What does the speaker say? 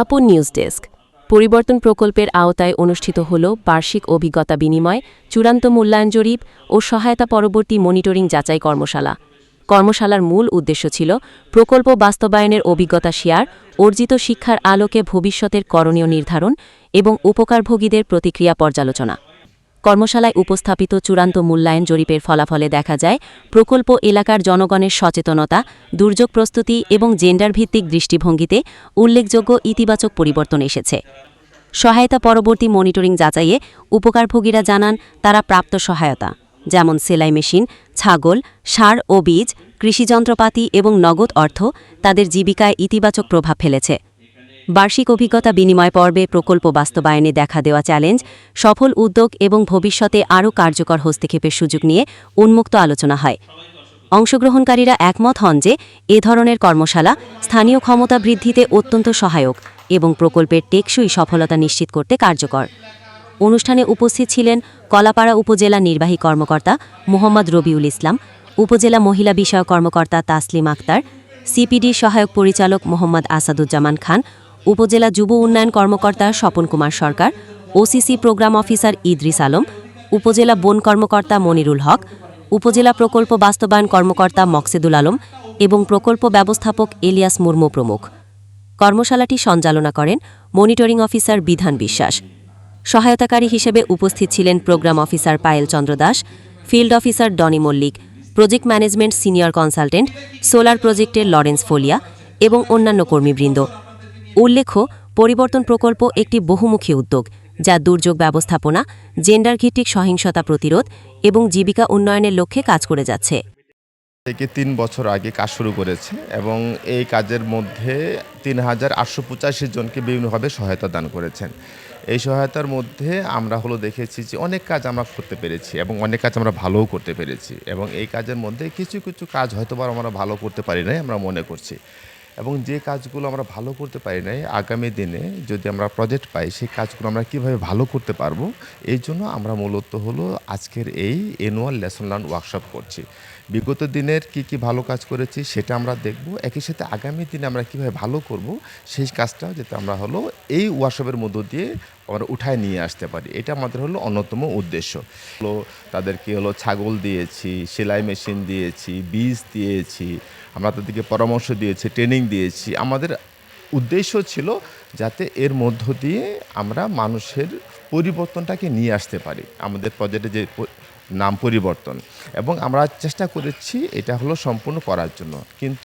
আপন news desk. পরিবর্তন প্রকল্পের আওতায় অনুষ্ঠিত হল বার্ষিক অভিজ্ঞতা বিনিময়, চূড়ান্ত মূল্যায়ন জরিপ ও সহায়তা পরবর্তী মনিটরিং যাচাই কর্মশালা। কর্মশালার মূল উদ্দেশ্য ছিল প্রকল্প বাস্তবায়নের অভিজ্ঞতা শেয়ার, অর্জিত শিক্ষার আলোকে ভবিষ্যতের করণীয় নির্ধারণ এবং উপকারভোগীদের প্রতিক্রিয়া পর্যালোচনা। কর্মশালায় উপস্থাপিত চূড়ান্ত মূল্যায়ন জরিপের ফলাফলে দেখা যায়, প্রকল্প এলাকার জনগণের সচেতনতা, দুর্যোগ প্রস্তুতি এবং জেন্ডার ভিত্তিক দৃষ্টিভঙ্গিতে উল্লেখযোগ্য ইতিবাচক পরিবর্তন এসেছে। সহায়তা পরবর্তী মনিটরিং যাচাইয়ে উপকারভোগীরা জানান, তারা প্রাপ্ত সহায়তা, যেমন সেলাই মেশিন, ছাগল, সার ও বীজ কৃষিযন্ত্রপাতি এবং নগদ অর্থ, তাদের জীবিকায় ইতিবাচক প্রভাব ফেলেছে। বার্ষিক অভিজ্ঞতা বিনিময় পর্বে প্রকল্প বাস্তবায়নে দেখা দেওয়া চ্যালেঞ্জ, সফল উদ্যোগ এবং ভবিষ্যতে আরও কার্যকর হস্তক্ষেপের সুযোগ নিয়ে উন্মুক্ত আলোচনা হয়। অংশগ্রহণকারীরা একমত হন যে, এ ধরনের কর্মশালা স্থানীয় ক্ষমতা বৃদ্ধিতে অত্যন্ত সহায়ক এবং প্রকল্পের টেকসই সফলতা নিশ্চিত করতে কার্যকর। অনুষ্ঠানে উপস্থিত ছিলেন কলাপাড়া উপজেলা নির্বাহী কর্মকর্তা মোহাম্মদ রবিউল ইসলাম, উপজেলা মহিলা বিষয়ক কর্মকর্তা তাসলিম আক্তার সিপিডি সহায়ক পরিচালক মোহাম্মদ আসাদুজ্জামান খান উপজেলা যুব উন্নয়ন কর্মকর্তা Swapan Kumar Sarkar, OCC programme officer Idris Alam, উপজেলা বন কর্মকর্তা মনিরুল হক, উপজেলা প্রকল্প বাস্তবায়ন কর্মকর্তা মকসেদুল আলম এবং প্রকল্প ব্যবস্থাপক এলিয়াস মুর্মু প্রমুখ। কর্মশালাটি সঞ্চালনা করেন মনিটরিং অফিসার বিধান বিশ্বাস। সহায়তাকারী হিসেবে উপস্থিত ছিলেন programme officer Payel Chandra Das, field officer Doni Mallik, project management senior consultant solar প্রজেক্টের লরেন্স ফোলিয়া এবং অন্যান্য কর্মীবৃন্দ। উল্লেখ্য, পরিবর্তন প্রকল্প একটি বহুমুখী উদ্যোগ, যা দুর্যোগ ব্যবস্থাপনা, জেন্ডার ভিত্তিক সহিংসতা প্রতিরোধ এবং জীবিকা উন্নয়নের লক্ষ্যে কাজ করে যাচ্ছে। থেকে তিন বছর আগে কাজ শুরু করেছে এবং এই কাজের মধ্যে তিন হাজার আটশো পঁচাশি জনকে বিভিন্নভাবে সহায়তা দান করেছেন। এই সহায়তার মধ্যে আমরা হলো দেখেছি যে অনেক কাজ আমরা করতে পেরেছি এবং অনেক কাজ আমরা ভালোও করতে পেরেছি এবং এই কাজের মধ্যে কিছু কিছু কাজ হয়তো আমরা ভালো করতে পারি নাই আমরা মনে করছি। এবং যে কাজগুলো আমরা ভালো করতে পারি নাই, আগামী দিনে যদি আমরা প্রজেক্ট পাই, সেই কাজগুলো আমরা কীভাবে ভালো করতে পারব, এই জন্য আমরা মূলত হলো আজকের এই অ্যানুয়াল লেসন লার্ন ওয়ার্কশপ করছি। বিগত দিনের কি কি ভালো কাজ করেছি সেটা আমরা দেখব, একই সাথে আগামী দিনে আমরা কীভাবে ভালো করব, সেই কাজটা যেটা আমরা হলো এই ওয়ার্কশপের মধ্য দিয়ে আমরা উঠায় নিয়ে আসতে পারি। এটা আমাদের হলো অন্যতম উদ্দেশ্য। হলো তাদেরকে হলো ছাগল দিয়েছি, সেলাই মেশিন দিয়েছি, বীজ দিয়েছি, আমরা তাদেরকে পরামর্শ দিয়েছি, ট্রেনিং দিয়েছি। আমাদের উদ্দেশ্য ছিল যাতে এর মধ্য দিয়ে আমরা মানুষের পরিবর্তনটাকে নিয়ে আসতে পারি। আমাদের প্রজেক্টে যে নাম পরিবর্তন। এবং আমরা চেষ্টা করেছি এটা হলো সম্পূর্ণ করার জন্য। কিন্তু